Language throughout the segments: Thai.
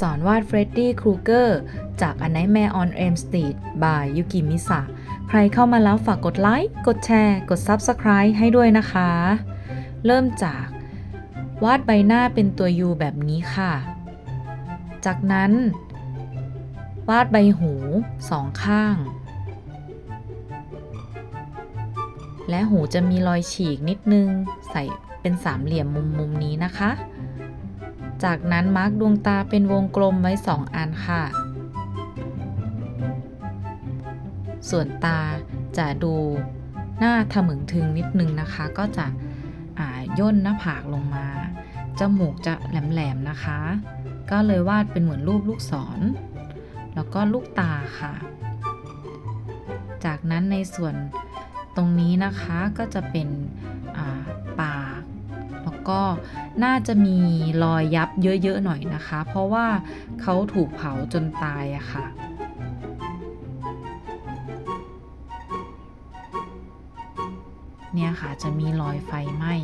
สอนวาดเฟรดดี้ครูเกอร์จาก A Nightmare on Elm Street by ยุกิมิสะใครเข้ามาแล้วฝากกดไลค์ กดแชร์ กด Subscribe ให้ด้วยนะคะ เริ่มจากวาดใบหน้าเป็นตัว U แบบนี้ค่ะ จากนั้น วาดใบหูสองข้าง และหูจะมีรอยฉีกนิดนึง ใส่เป็นสามเหลี่ยมมุมมุมนี้นะคะ จากนั้นมาร์กดวงตาเป็นวงกลมไว้2อันค่ะ ส่วนตาจะดูหน้าถมึงถึงนิดนึงนะคะ ก็จะย่นหน้าผากลงมา จมูกจะแหลมๆนะคะ ก็เลยวาดเป็นเหมือนรูปลูกศร แล้วก็ลูกตาค่ะ จากนั้นในส่วนตรงนี้นะคะก็จะเป็น ก็น่าจะมีรอยยับเยอะๆหน่อยนะคะ เพราะว่าเขาถูกเผาจนตายอะค่ะเนี่ยค่ะจะมีรอยไฟไหม้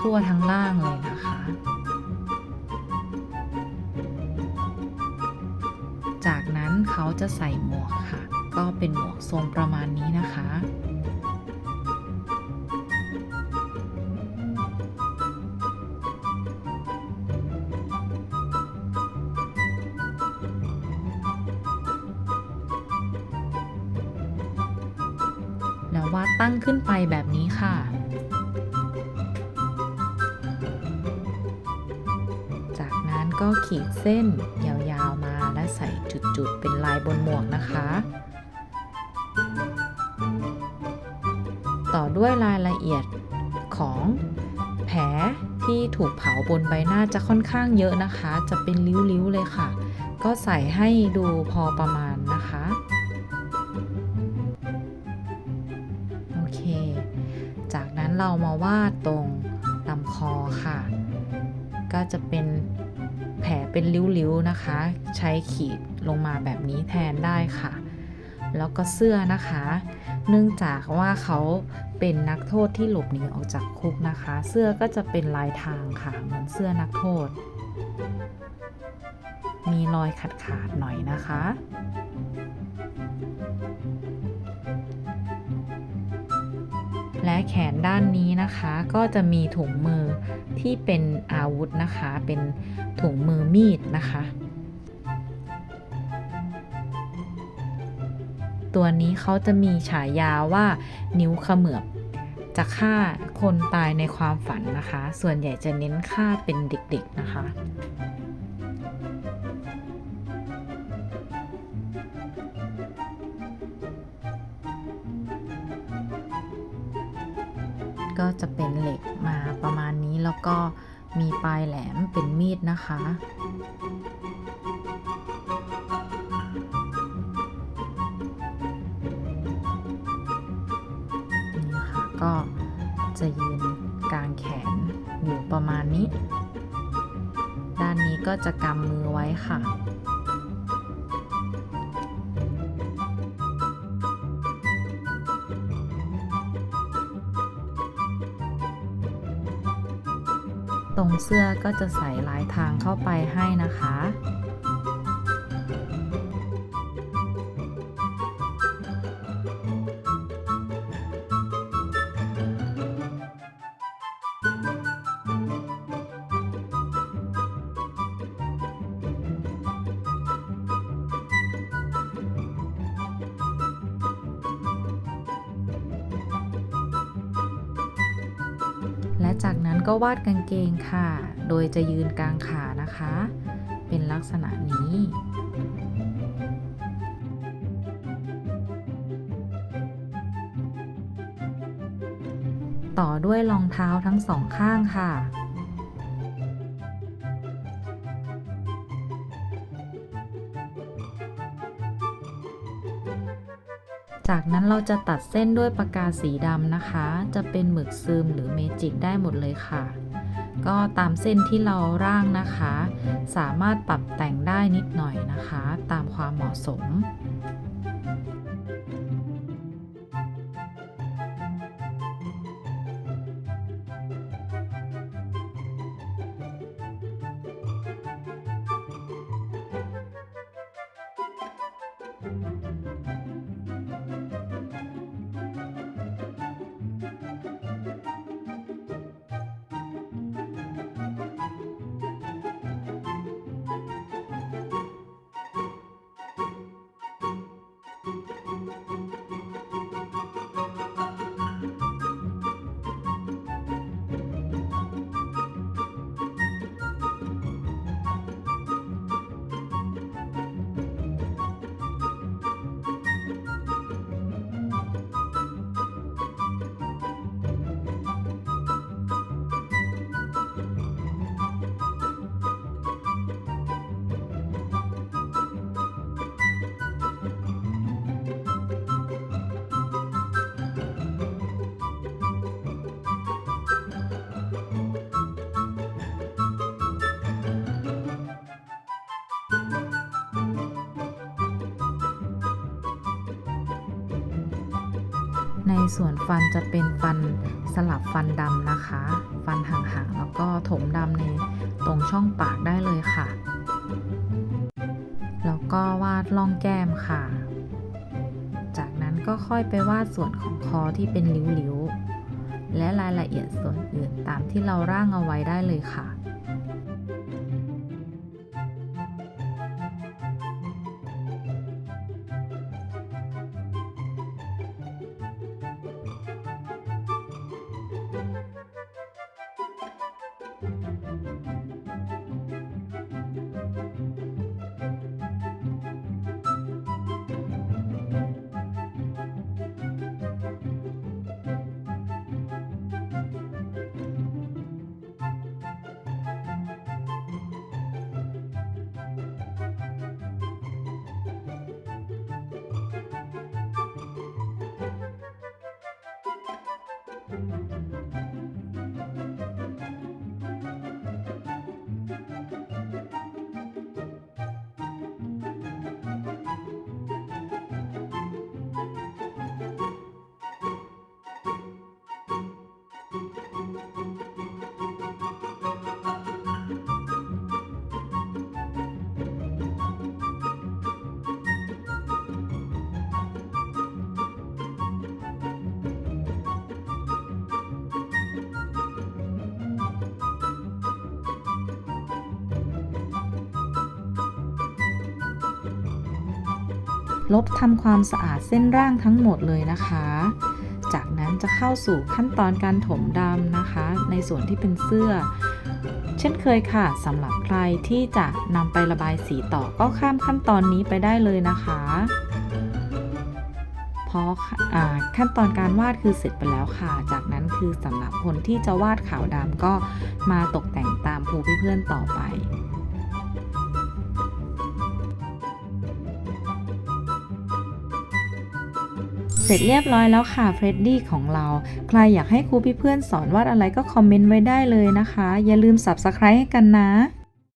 ทั่วทั้งล่างเลยนะคะ จากนั้นเขาจะใส่หมวกค่ะ ก็เป็นหมวกทรงประมาณนี้นะคะ ววาดตั้งขึ้นไปแบบนี้ค่ะ จากนั้นก็ขีดเส้นยาวๆมาและใส่จุดๆ เป็นลายบนหมวกนะคะ ต่อด้วยรายละเอียดของแผลที่ถูกเผาบนใบหน้าจะค่อนข้างเยอะนะคะ จะเป็นริ้วๆเลยค่ะ ก็ใส่ให้ดูพอประมาณ เรามาวาดตรงลำคอค่ะ ก็จะเป็นแผลเป็นริ้วๆนะคะ ใช้ขีดลงมาแบบนี้แทนได้ค่ะ แล้วก็เสื้อนะคะ เนื่องจากว่าเขาเป็นนักโทษที่หลบหนีออกจากคุกนะคะ เสื้อก็จะเป็นลายทางค่ะเหมือนเสื้อนักโทษ มีรอยขาดๆหน่อยนะคะ และแขนด้านนี้นะคะก็จะมีถุงมือที่เป็นอาวุธนะคะ เป็นถุงมือมีดนะคะ ตัวนี้เขาจะมีฉายาว่านิ้วขมือบจะฆ่าคนตายในความฝันนะคะ ส่วนใหญ่จะเน้นฆ่าเป็นเด็กๆนะคะ ก็มีปลายแหลมเป็นมีดนะคะ นี่ค่ะก็จะยืนกลางแขนอยู่ประมาณนี้ ด้านนี้ก็จะกำมือไว้ค่ะ รงเสื้อก็จะใส่ลายทางเข้าไปให้นะคะ จากนั้นก็วาดกางเกงค่ะ โดยจะยืนกลางขานะคะ เป็นลักษณะนี้ ต่อด้วยรองเท้าทั้งสองข้างค่ะ จากนั้นเราจะตัดเส้นด้วยปากกาสีดำนะคะ จะเป็นหมึกซึมหรือเมจิกได้หมดเลยค่ะ ก็ตามเส้นที่เราร่างนะคะ สามารถปรับแต่งได้นิดหน่อยนะคะ ตามความเหมาะสม ในส่วนฟันจะเป็นฟันสลับฟันดำนะคะ ฟันห่างๆแล้วก็ถมดำในตรงช่องปากได้เลยค่ะ แล้วก็วาดล่องแก้มค่ะ จากนั้นก็ค่อยไปวาดส่วนของคอที่เป็นริ้วๆและรายละเอียดส่วนอื่นตามที่เราร่างเอาไว้ได้เลยค่ะ ลบทำความสะอาดเส้นร่างทั้งหมดเลยนะคะ จากนั้นจะเข้าสู่ขั้นตอนการถมดำนะคะ ในส่วนที่เป็นเสื้อ เช่นเคยค่ะสำหรับใครที่จะนำไประบายสีต่อก็ข้ามขั้นตอนนี้ไปได้เลยนะคะเพราะอ่าขั้นตอนการวาดคือเสร็จไปแล้วค่ะ จากนั้นคือสำหรับคนที่จะวาดขาวดำก็มาตกแต่งตามครูเพื่อนๆต่อไป เสร็จเรียบร้อยแล้วค่ะเฟรดดี้ของเรา ใครอยากให้ครูพี่เพื่อนสอนวาดอะไรก็คอมเมนต์ไว้ได้เลยนะคะ อย่าลืม Subscribe ให้กันนะ